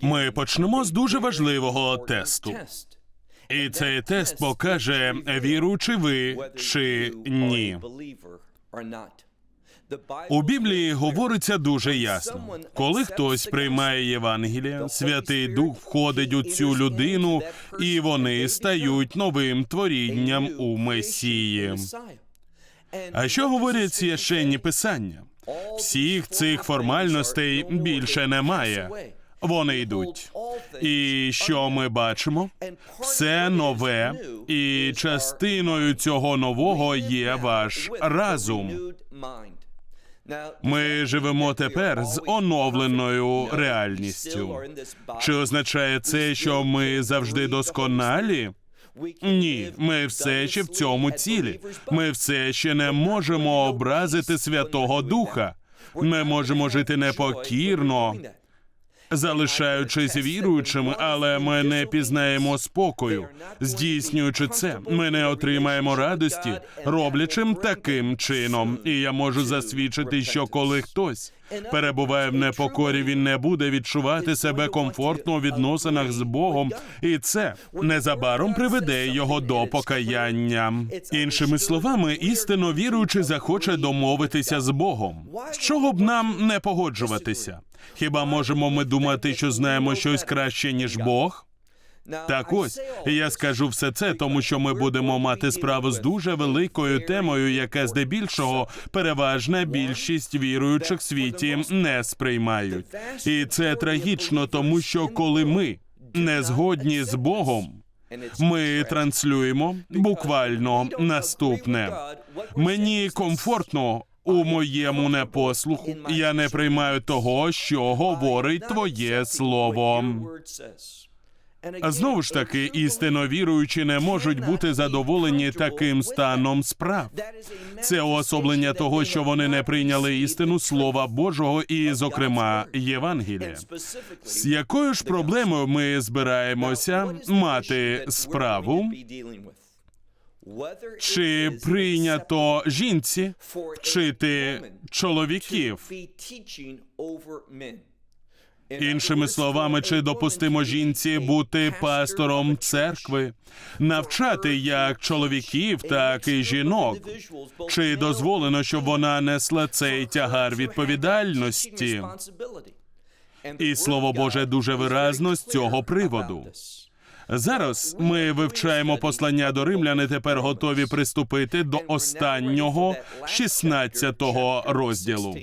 Ми почнемо з дуже важливого тесту. І цей тест покаже, віруючи ви чи ні. У Біблії говориться дуже ясно. Коли хтось приймає Євангелія, Святий Дух входить у цю людину, і вони стають новим творінням у Месії. А що говорять священні писання? Всіх цих формальностей більше немає. Вони йдуть. І що ми бачимо? Все нове, і частиною цього нового є ваш разум. Ми живемо тепер з оновленою реальністю. Чи означає це, що ми завжди досконалі? Ні, ми все ще в цьому цілі. Ми все ще не можемо образити Святого Духа. Ми можемо жити непокірно, залишаючись віруючими, але ми не пізнаємо спокою. Здійснюючи це, ми не отримаємо радості, роблячим таким чином. І я можу засвідчити, що коли хтось перебуває в непокорі, він не буде відчувати себе комфортно у відносинах з Богом, і це незабаром приведе його до покаяння. Іншими словами, істинно віруючий захоче домовитися з Богом. З чого б нам не погоджуватися? Хіба можемо ми думати, що знаємо щось краще ніж Бог? Так ось я скажу все це, тому що ми будемо мати справу з дуже великою темою, яка здебільшого переважна більшість віруючих в світі не сприймають. І це трагічно, тому що коли ми не згодні з Богом. Ми транслюємо буквально наступне. Мені комфортно у моєму непослуху. Я не приймаю того, що говорить твоє слово. Знову ж таки, істинно віруючі не можуть бути задоволені таким станом справ. Це уособлення того, що вони не прийняли істину Слова Божого і, зокрема, Євангелія. З якою ж проблемою ми збираємося мати справу? Чи прийнято жінці вчити чоловіків? Іншими словами, чи допустимо жінці бути пастором церкви, навчати як чоловіків, так і жінок? Чи дозволено, щоб вона несла цей тягар відповідальності? І слово Боже дуже виразно з цього приводу. Зараз ми вивчаємо послання до римлян і тепер готові приступити до останнього 16-го розділу.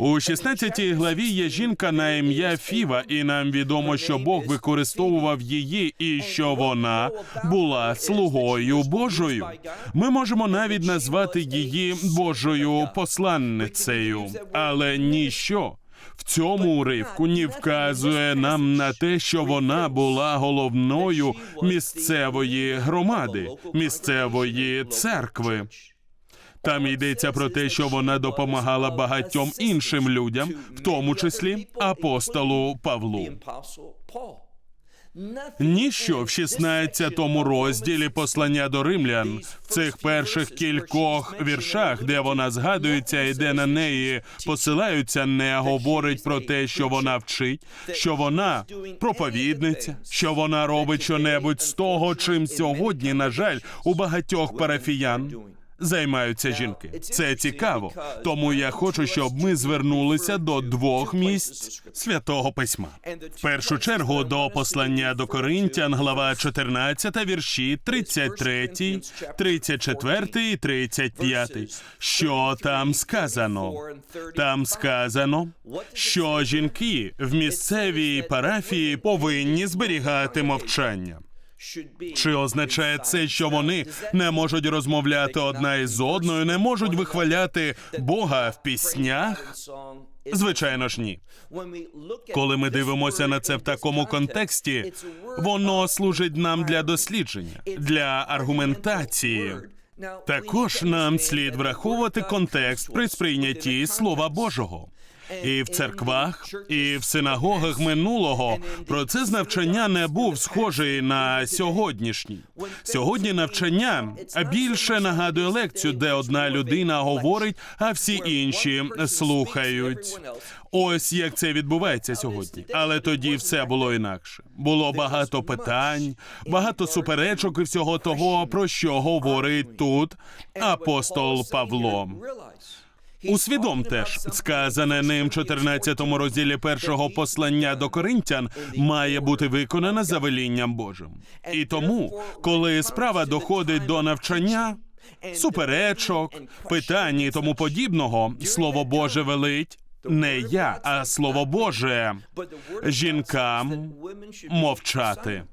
У 16 главі є жінка на ім'я Фіва, і нам відомо, що Бог використовував її, і що вона була слугою Божою. Ми можемо навіть назвати її Божою посланницею, але ніщо. В цьому уривку ні вказує нам на те, що вона була головною місцевої громади, місцевої церкви. Там йдеться про те, що вона допомагала багатьом іншим людям, в тому числі апостолу Павлу. Ніщо в 16-му розділі послання до римлян в цих перших кількох віршах, де вона згадується і на неї посилаються, не говорить про те, що вона вчить, що вона проповідниця, що вона робить щонебудь з того, чим сьогодні, на жаль, у багатьох парафіян займаються жінки. Це цікаво. Тому я хочу, щоб ми звернулися до двох місць святого письма. В першу чергу до послання до Коринтян, глава 14, вірші 33, 34 і 35. Що там сказано? Там сказано, що жінки в місцевій парафії повинні зберігати мовчання. Чи означає це, що вони не можуть розмовляти одна із одною, не можуть вихваляти Бога в піснях? Звичайно ж, ні. Коли ми дивимося на це в такому контексті, воно служить нам для дослідження, для аргументації. Також нам слід враховувати контекст при сприйнятті Слова Божого. І в церквах, і в синагогах минулого процес навчання не був схожий на сьогоднішній. Сьогодні навчання більше нагадує лекцію, де одна людина говорить, а всі інші слухають. Ось як це відбувається сьогодні. Але тоді все було інакше. Було багато питань, багато суперечок і всього того, про що говорить тут апостол Павло. Усвідомте ж, сказане ним в 14 розділі першого послання до коринтян має бути виконане за велінням Божим. І тому, коли справа доходить до навчання, суперечок, питань і тому подібного, слово Боже велить не я, а слово Боже жінкам мовчати.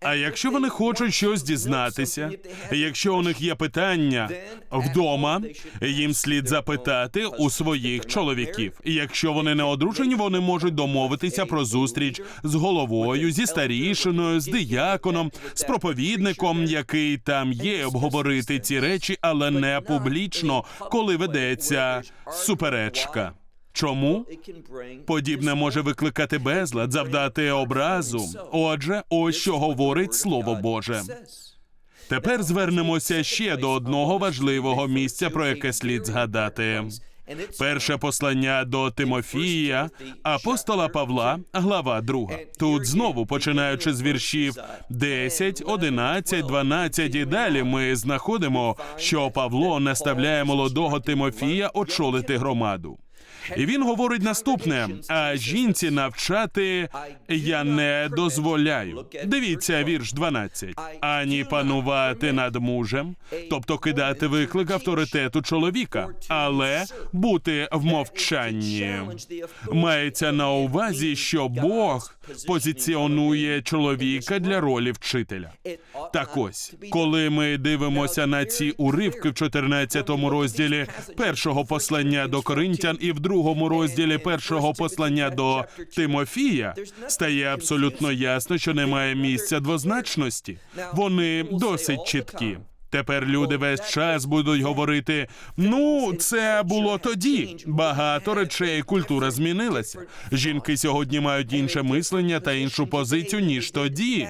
А якщо вони хочуть щось дізнатися, якщо у них є питання вдома, їм слід запитати у своїх чоловіків. Якщо вони не одружені, вони можуть домовитися про зустріч з головою, зі старішиною, з дияконом, з проповідником, який там є, обговорити ці речі, але не публічно, коли ведеться суперечка. Чому? Подібне може викликати безлад, завдати образу. Отже, ось що говорить Слово Боже. Тепер звернемося ще до одного важливого місця, про яке слід згадати. Перше послання до Тимофія, апостола Павла, глава 2. Тут знову починаючи з віршів 10, 11, 12 і далі, ми знаходимо, що Павло наставляє молодого Тимофія очолити громаду. І він говорить наступне: а жінці навчати я не дозволяю. Дивіться вірш 12. ані панувати над мужем, тобто кидати виклик авторитету чоловіка, але бути в мовчанні. Мається на увазі, що Бог позиціонує чоловіка для ролі вчителя. Так ось, коли ми дивимося на ці уривки в 14 розділі першого послання до Коринтян і в другому розділі першого послання до Тимофія, стає абсолютно ясно, що немає місця двозначності. Вони досить чіткі. Тепер люди весь час будуть говорити: ну, це було тоді. Багато речей культура змінилася. Жінки сьогодні мають інше мислення та іншу позицію ніж тоді.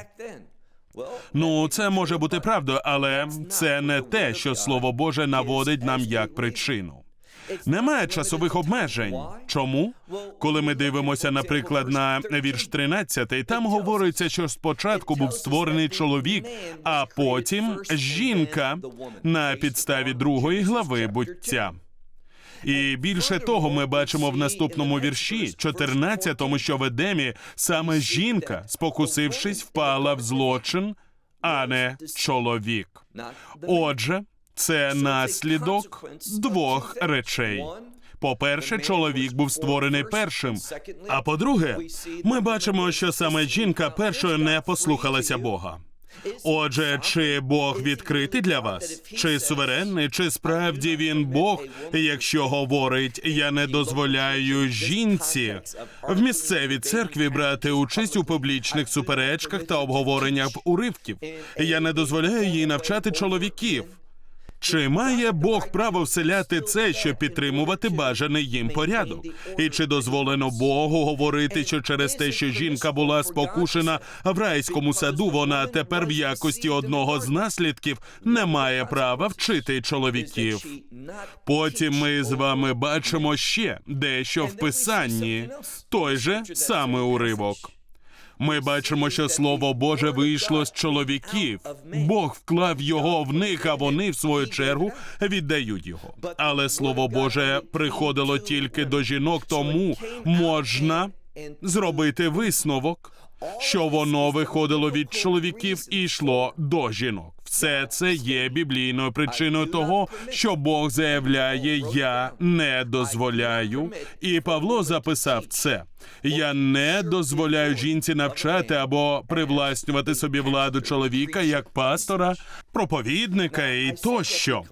Ну, це може бути правдою, але це не те, що слово Боже наводить нам як причину. Немає часових обмежень. Чому? Коли ми дивимося, наприклад, на вірш 13, там говориться, що спочатку був створений чоловік, а потім жінка на підставі другої глави буття. І більше того, ми бачимо в наступному вірші, 14-му, що в Едемі саме жінка, спокусившись, впала в злочин, а не чоловік. Отже, це наслідок двох речей. По-перше, чоловік був створений першим. А по-друге, ми бачимо, що саме жінка першою не послухалася Бога. Отже, чи Бог відкритий для вас, чи суверенний, чи справді він Бог, якщо говорить, я не дозволяю жінці в місцевій церкві брати участь у публічних суперечках та обговореннях уривків. Я не дозволяю їй навчати чоловіків. Чи має Бог право вселяти це, щоб підтримувати бажаний їм порядок? І чи дозволено Богу говорити, що через те, що жінка була спокушена в райському саду, вона тепер в якості одного з наслідків не має права вчити чоловіків? Потім ми з вами бачимо ще дещо в писанні, той же саме уривок. Ми бачимо, що слово Боже вийшло з чоловіків. Бог вклав його в них, а вони, в свою чергу, віддають його. Але слово Боже приходило тільки до жінок, тому можна зробити висновок, що воно виходило від чоловіків і йшло до жінок. Все це є біблійною причиною того, що Бог заявляє: Я не дозволяю. І Павло записав це. Я не дозволяю жінці навчати або привласнювати собі владу чоловіка як пастора, проповідника і тощо.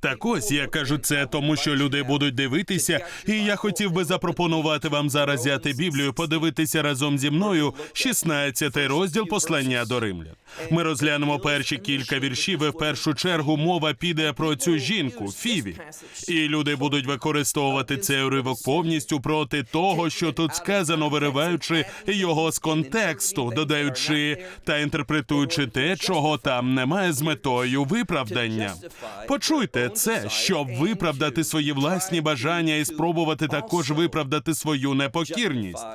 Так ось я кажу це, тому що люди будуть дивитися, і я хотів би запропонувати вам зараз взяти Біблію, подивитися разом зі мною 16 розділ послання до римлян. Ми розглянемо перші кілька віршів. і В першу чергу мова піде про цю жінку Фіві, і люди будуть використовувати цей уривок повністю проти того, що тут сказано, вириваючи його з контексту, додаючи та інтерпретуючи те, чого там немає з метою виправдання. Почуйте це, щоб виправдати свої власні бажання і спробувати також виправдати свою непокірність.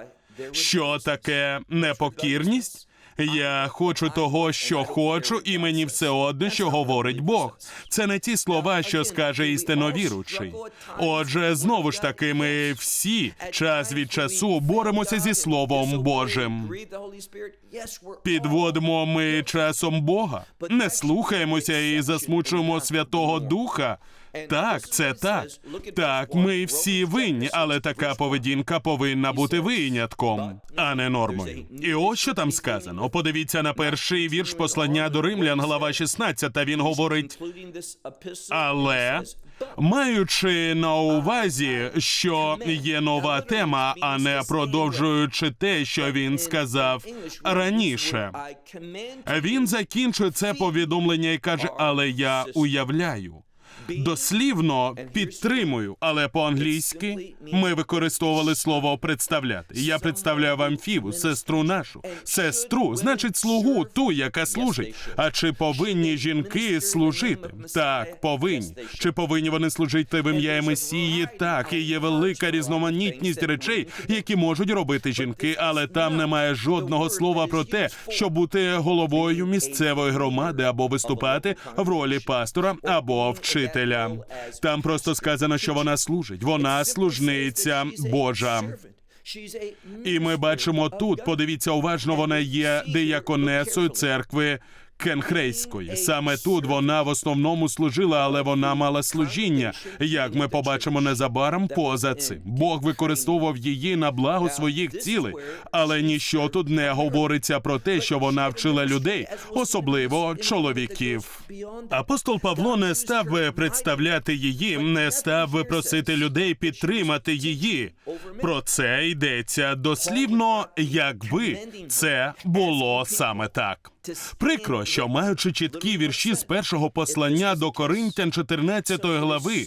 Що таке непокірність? Я хочу того, що хочу, і мені все одно, що говорить Бог. Це не ті слова, що скаже істинно віручий. Отже, знову ж таки, ми всі час від часу боремося зі Словом Божим. Підводимо ми часом Бога, не слухаємося і засмучуємо Святого Духа. Так, це так. Так, ми всі винні, але така поведінка повинна бути винятком, а не нормою. І ось що там сказано. Подивіться на перший вірш послання до римлян, глава 16, Він говорить: але маючи на увазі, що є нова тема, а не продовжуючи те, що він сказав раніше. Він закінчує це повідомлення і каже: Але я уявляю. Дослівно підтримую, але по-англійськи ми використовували слово представляти. Я представляю вам Фіву, сестру нашу, сестру, значить, слугу, ту, яка служить. А чи повинні жінки служити? Так, повинні. Чи повинні вони служити в ім'я Месії? Так, і є велика різноманітність речей, які можуть робити жінки, але там немає жодного слова про те, щоб бути головою місцевої громади або виступати в ролі пастора або вчителя. Там просто сказано, що вона служить. Вона служниця Божа. І ми бачимо тут. Подивіться уважно, вона є деяконесою церкви. Кенхрейської саме тут вона в основному служила, але вона мала служіння. Як ми побачимо незабаром поза цим. Бог використовував її на благо своїх цілей, але ніщо тут не говориться про те, що вона вчила людей, особливо чоловіків. Апостол Павло не став би представляти її, не став би просити людей підтримати її. Про це йдеться дослівно, якби це було саме так. Прикро, що маючи чіткі вірші з першого послання до Коринтян 14 глави,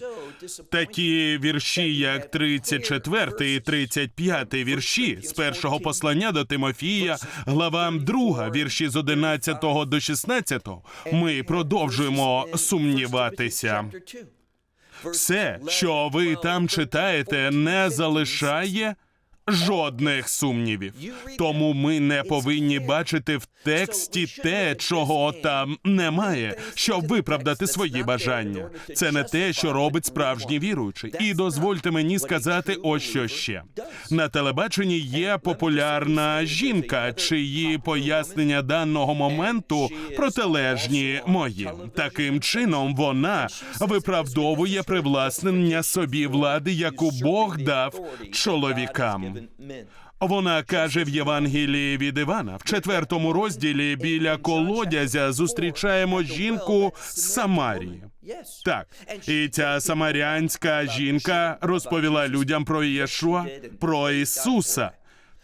такі вірші, як 34 і 35 вірші з першого послання до Тимофія, глава 2, вірші з 11 до 16, ми продовжуємо сумніватися. Все, що ви там читаєте, не залишає жодних сумнівів. Тому ми не повинні бачити в тексті те, чого там немає, щоб виправдати свої бажання. Це не те, що робить справжній віруючий. І дозвольте мені сказати ось що ще на телебаченні є популярна жінка, чиї пояснення даного моменту протилежні моїм. Таким чином вона виправдовує привласнення собі влади, яку Бог дав чоловікам. Вона каже в Євангелії від Івана в четвертому розділі біля колодязя зустрічаємо жінку з Самарії. Так, і ця самарянська жінка розповіла людям про Єшуа, про Ісуса.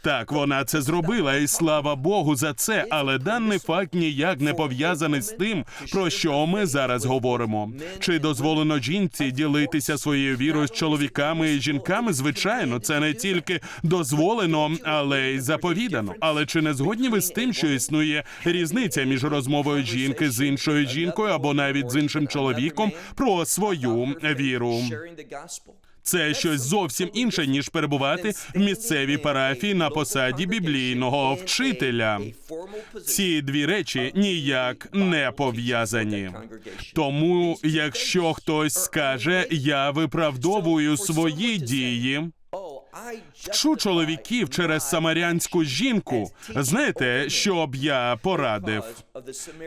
Так, вона це зробила, і слава Богу за це. Але даний факт ніяк не пов'язаний з тим, про що ми зараз говоримо. Чи дозволено жінці ділитися своєю вірою з чоловіками і жінками? Звичайно, це не тільки дозволено, але й заповідано. Але чи не згодні ви з тим, що існує різниця між розмовою жінки з іншою жінкою або навіть з іншим чоловіком про свою віру? Це щось зовсім інше ніж перебувати в місцевій парафії на посаді біблійного вчителя. Ці дві речі ніяк не пов'язані. Тому, якщо хтось скаже, я виправдовую свої дії. Вчу чоловіків через самарянську жінку. Знаєте, що б я порадив?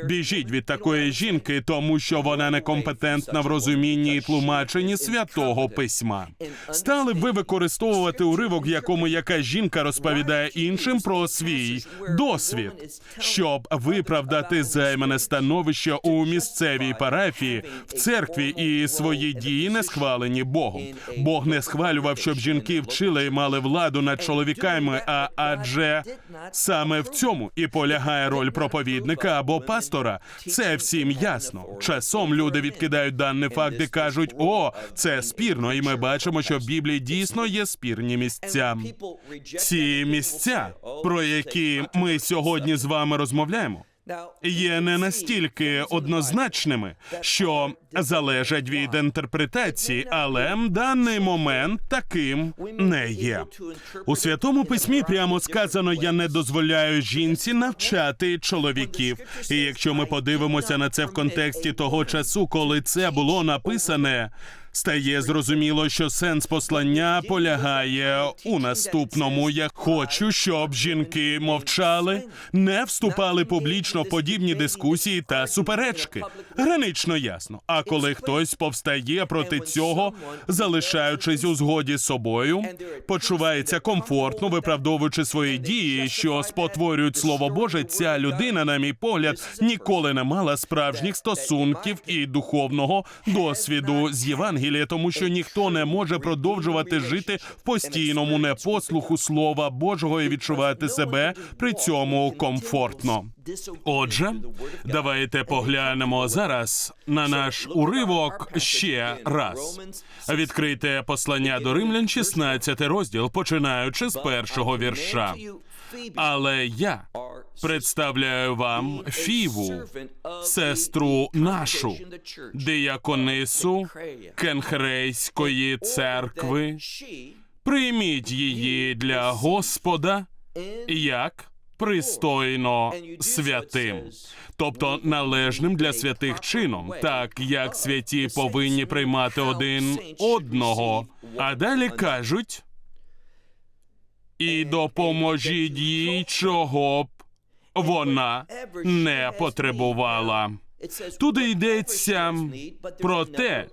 Біжіть від такої жінки, тому що вона некомпетентна в розумінні і тлумаченні святого письма. Стали б ви використовувати уривок, в якому яка жінка розповідає іншим про свій досвід, щоб виправдати займане становище у місцевій парафії, в церкві і свої дії не схвалені Богом. Бог не схвалював, щоб жінки вчили і мали владу над чоловіками. А адже саме в цьому і полягає роль проповідника або пастора. Це всім ясно. Часом люди відкидають даний факт і кажуть: о, це спірно, і ми бачимо, що в Біблії дійсно є спірні місця. Ці місця, про які ми сьогодні з вами розмовляємо, є не настільки однозначними, що залежать від інтерпретації, але даний момент таким не є. У святому письмі прямо сказано: я не дозволяю жінці навчати чоловіків. І якщо ми подивимося на це в контексті того часу, коли це було написане. Стає зрозуміло, що сенс послання полягає у наступному. Я хочу, щоб жінки мовчали, не вступали публічно в подібні дискусії та суперечки. Гранично ясно. А коли хтось повстає проти цього, залишаючись у згоді з собою, почувається комфортно, виправдовуючи свої дії, що спотворюють слово Боже, ця людина, на мій погляд, ніколи не мала справжніх стосунків і духовного досвіду з Євангелія, тому що ніхто не може продовжувати жити в постійному непослуху Слова Божого і відчувати себе при цьому комфортно. Отже, давайте поглянемо зараз на наш уривок ще раз. Відкрийте послання до римлян, 16 розділ, починаючи з першого вірша. Але я представляю вам Фіву, сестру нашу, дияконису Кенхрейської церкви. Прийміть її для Господа як пристойно святим, тобто належним для святих чином, так як святі повинні приймати один одного. А далі кажуть. І допоможіть їй, чого б вона не потребувала. Тут йдеться про те,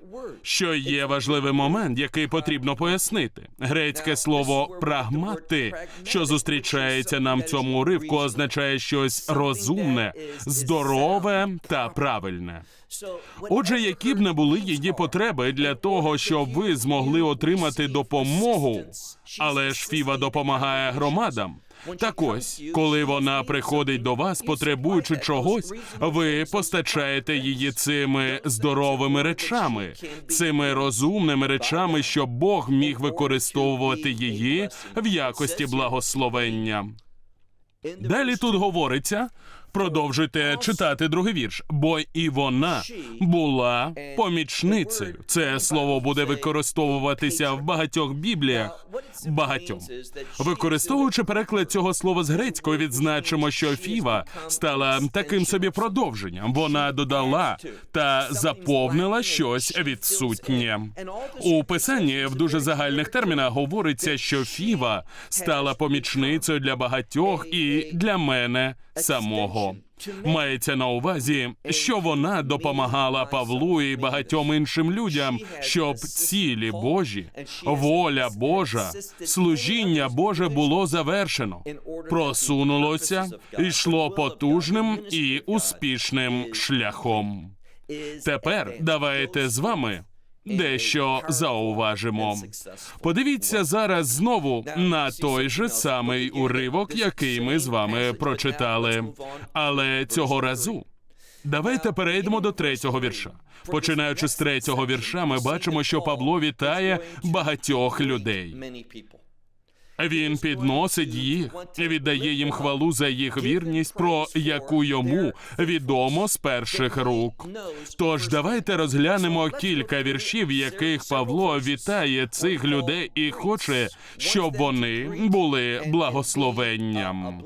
що є важливий момент, який потрібно пояснити. Грецьке слово прагмати, що зустрічається нам в цьому уривку, означає щось розумне, здорове та правильне. Отже, які б не були її потреби для того, щоб ви змогли отримати допомогу, але ж Фіва допомагає громадам. Так ось, коли вона приходить до вас, потребуючи чогось, ви постачаєте її цими здоровими речами, цими розумними речами, щоб Бог міг використовувати її в якості благословення. Далі тут говориться. Продовжуйте читати другий вірш, бо і вона була помічницею. Це слово буде використовуватися в багатьох бібліях. Багатьом використовуючи переклад цього слова з грецької, відзначимо, що Фіва стала таким собі продовженням. Вона додала та заповнила щось відсутнє. У писанні в дуже загальних термінах говориться, що Фіва стала помічницею для багатьох і для мене самого. Мається на увазі, що вона допомагала Павлу і багатьом іншим людям, щоб цілі Божі, воля Божа, служіння Боже було завершено, просунулося, йшло потужним і успішним шляхом. Тепер давайте з вами. Дещо зауважимо. Подивіться зараз знову на той же самий уривок, який ми з вами прочитали. Але цього разу давайте перейдемо до третього вірша. Починаючи з третього вірша, ми бачимо, що Павло вітає багатьох людей. Він підносить їх, віддає їм хвалу за їх вірність, про яку йому відомо з перших рук. Тож давайте розглянемо кілька віршів, яких Павло вітає цих людей і хоче, щоб вони були благословенням.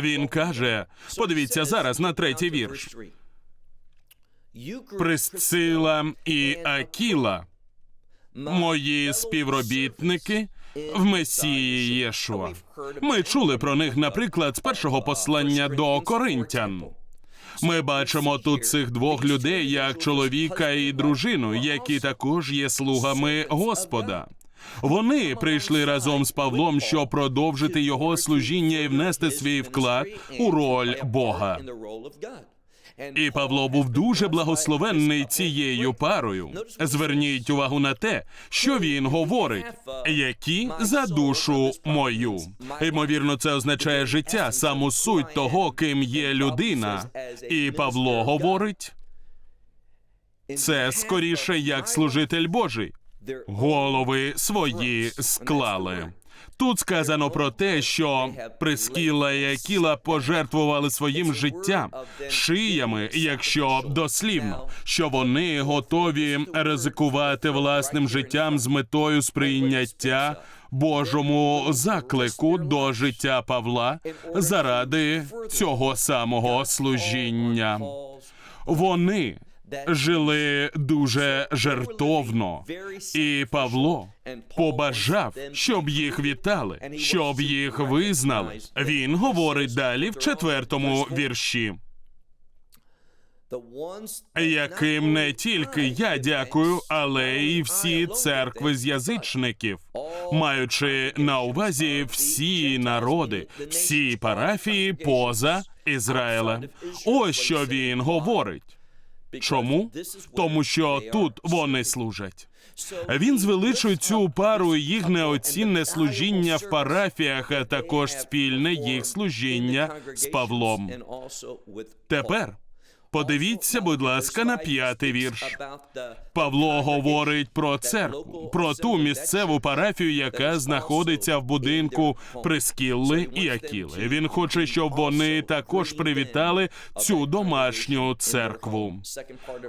Він каже: подивіться зараз на третій вірш. Присцила і Акіла, мої співробітники в Месії Єшуа. Ми чули про них, наприклад, з першого послання до Коринтян. Ми бачимо тут цих двох людей як чоловіка і дружину, які також є слугами Господа. Вони прийшли разом з Павлом, щоб продовжити його служіння і внести свій вклад у роль Бога. І Павло був дуже благословенний цією парою. Зверніть увагу на те, що він говорить, які за душу мою. Ймовірно, це означає життя, саму суть того, ким є людина. І Павло говорить, це скоріше як служитель Божий. Голови свої склали. Тут сказано про те, що Прискіла і Акіла пожертвували своїм життям, шиями, якщо дослівно, що вони готові ризикувати власним життям з метою сприйняття Божому заклику до життя Павла заради цього самого служіння. Вони жили дуже жертовно, і Павло побажав, щоб їх вітали, щоб їх визнали. Він говорить далі в четвертому вірші. Яким не тільки я дякую, але й всі церкви з язичників, маючи на увазі всі народи, всі парафії поза Ізраїлем. Ось що він говорить. Чому? Тому що тут вони служать. Він звеличує цю пару їх неоцінне служіння в парафіях, а також спільне їх служіння з Павлом. Тепер подивіться, будь ласка, на п'ятий вірш. Павло говорить про церкву, про ту місцеву парафію, яка знаходиться в будинку Прискілли і Акіли. Він хоче, щоб вони також привітали цю домашню церкву.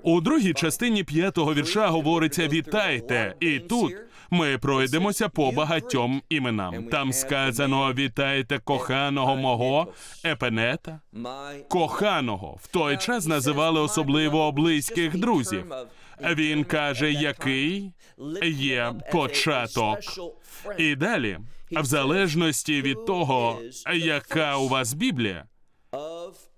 У другій частині п'ятого вірша говориться вітайте, і тут ми пройдемося по багатьом іменам. Там сказано вітайте коханого мого епенета. Коханого в той час називали особливо близьких друзів. Він каже, який є початок. І далі, в залежності від того, яка у вас Біблія,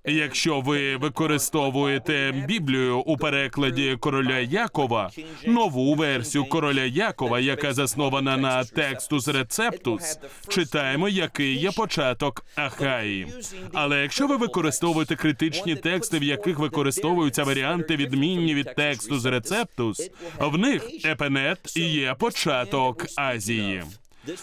Якщо ви використовуєте Біблію у перекладі короля Якова, нову версію короля Якова, яка заснована на текстус рецептус, читаємо, який є початок Ахаї. Але якщо ви використовуєте критичні тексти, в яких використовуються варіанти відмінні від тексту з рецептус, в них епенет є початок Азії.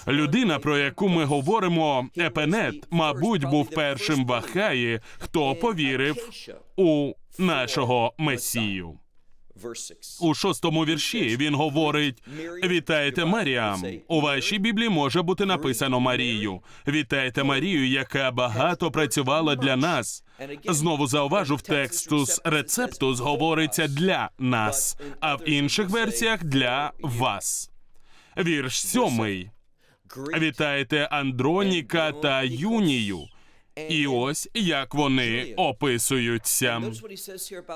Людина, про яку ми говоримо, Епенет, мабуть, був першим в Ахаї, хто повірив у нашого Месію. У шостому вірші він говорить: Вітайте Маріам. У вашій біблії може бути написано Марію. Вітайте Марію, яка багато працювала для нас. Знову зауважу, в текстус рецептус говориться для нас, а в інших версіях для вас. Вірш сьомий. Вітайте Андроніка та Юнію. І ось як вони описуються.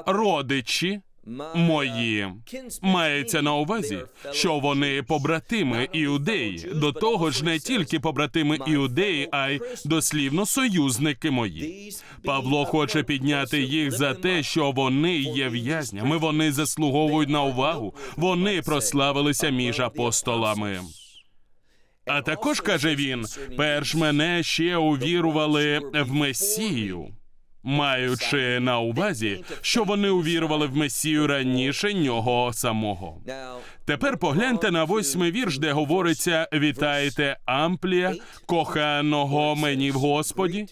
Родичі мої мається на увазі, що вони побратими іудеї. До того ж, не тільки побратими іудеї, а й дослівно союзники мої. Павло хоче підняти їх за те, що вони є в'язнями. Вони заслуговують на увагу. Вони прославилися між апостолами. А також каже він: перш мене ще увірували в Месію, маючи на увазі, що вони увірували в Месію раніше нього самого. Тепер погляньте на восьмий вірш, де говориться: вітайте Амплія, коханого мені в Господі.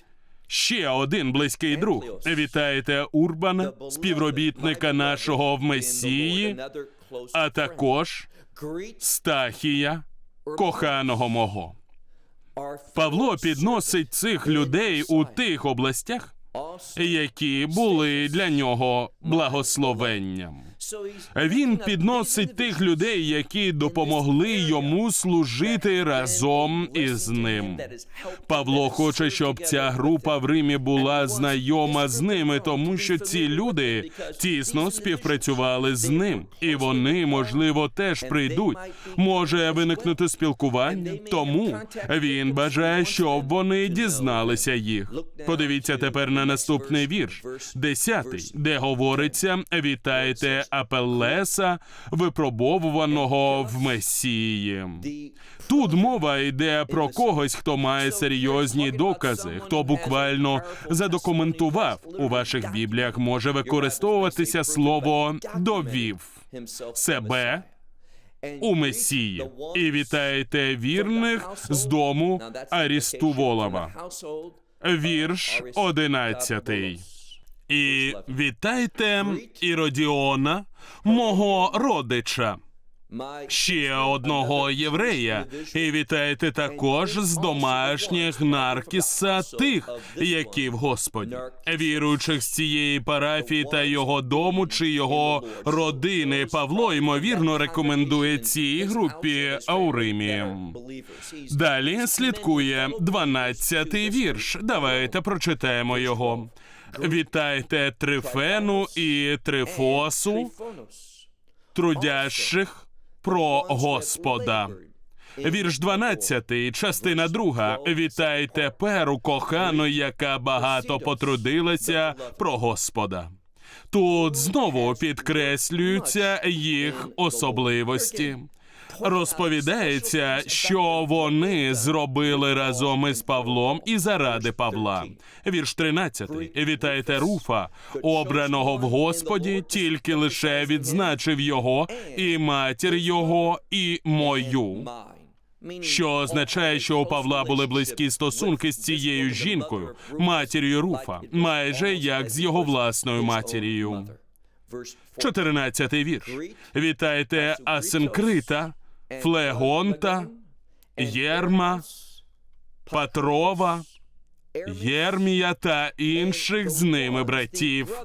Ще один близький друг. Вітаєте Урбана, співробітника нашого в Месії, а також Стахія коханого мого. Павло підносить цих людей у тих областях, які були для нього благословенням. Він підносить тих людей, які допомогли йому служити разом із ним. Павло хоче, щоб ця група в Римі була знайома з ними, тому що ці люди тісно співпрацювали з ним, і вони, можливо, теж прийдуть. Може виникнути спілкування, тому він бажає, щоб вони дізналися їх. Подивіться тепер на наступний вірш, десятий, де говориться: вітайте Апеллеса, випробовуваного в Месії. Тут мова йде про когось, хто має серйозні докази, хто буквально задокументував у ваших бібліях. Може використовуватися слово довів себе у Месії. І вітаєте вірних з дому Арістуволова. Вірш одинадцятий. І вітайте Іродіона, мого родича, ще одного єврея, і вітайте також з домашніх наркіса тих, які в Господі, віруючих з цієї парафії та його дому чи його родини. Павло ймовірно рекомендує цій групі у Римі. Далі слідкує 12-й вірш. Давайте прочитаємо його. Вітайте Трифену і Трифосу, трудящих про Господа. Вірш 12, частина 2. Вітайте перу кохану, яка багато потрудилася про Господа. Тут знову підкреслюються їх особливості. Розповідається, що вони зробили разом із Павлом і заради Павла. Вірш 13. Вітайте Руфа, обраного в Господі, тільки лише відзначив його і матір його, і мою. Що означає, що у Павла були близькі стосунки з цією жінкою, матір'ю Руфа, майже як з його власною матір'ю. 14 вірш. Вітайте Асинкрита, Флегонта, Єрма, Патрова, Єрмія та інших з ними братів.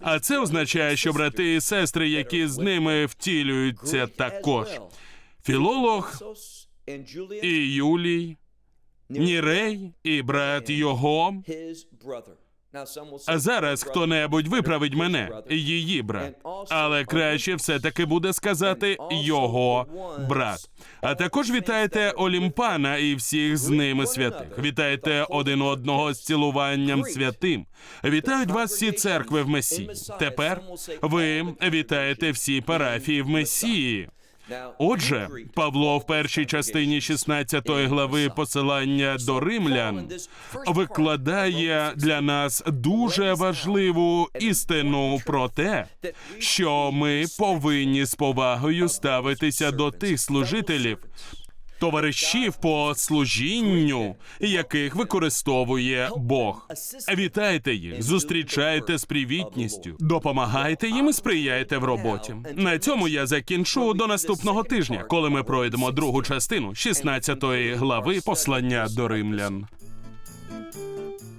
А це означає, що брати і сестри, які з ними втілюються також. Філолог і Юлій, Нірей і брат його. А зараз хто-небудь виправить мене, її брат. Але краще все-таки буде сказати його брат. А також вітайте Олімпана і всіх з ними святих. Вітайте один одного з цілуванням святим. Вітають вас всі церкви в Месії. Тепер ви вітаєте всі парафії в Месії. Отже, Павло в першій частині 16 глави посилання до римлян викладає для нас дуже важливу істину про те, що ми повинні з повагою ставитися до тих служителів. Товаришів по служінню, яких використовує Бог. Вітайте їх, зустрічайте з привітністю, допомагайте їм і сприяйте в роботі. На цьому я закінчу до наступного тижня, коли ми пройдемо другу частину 16 глави послання до римлян.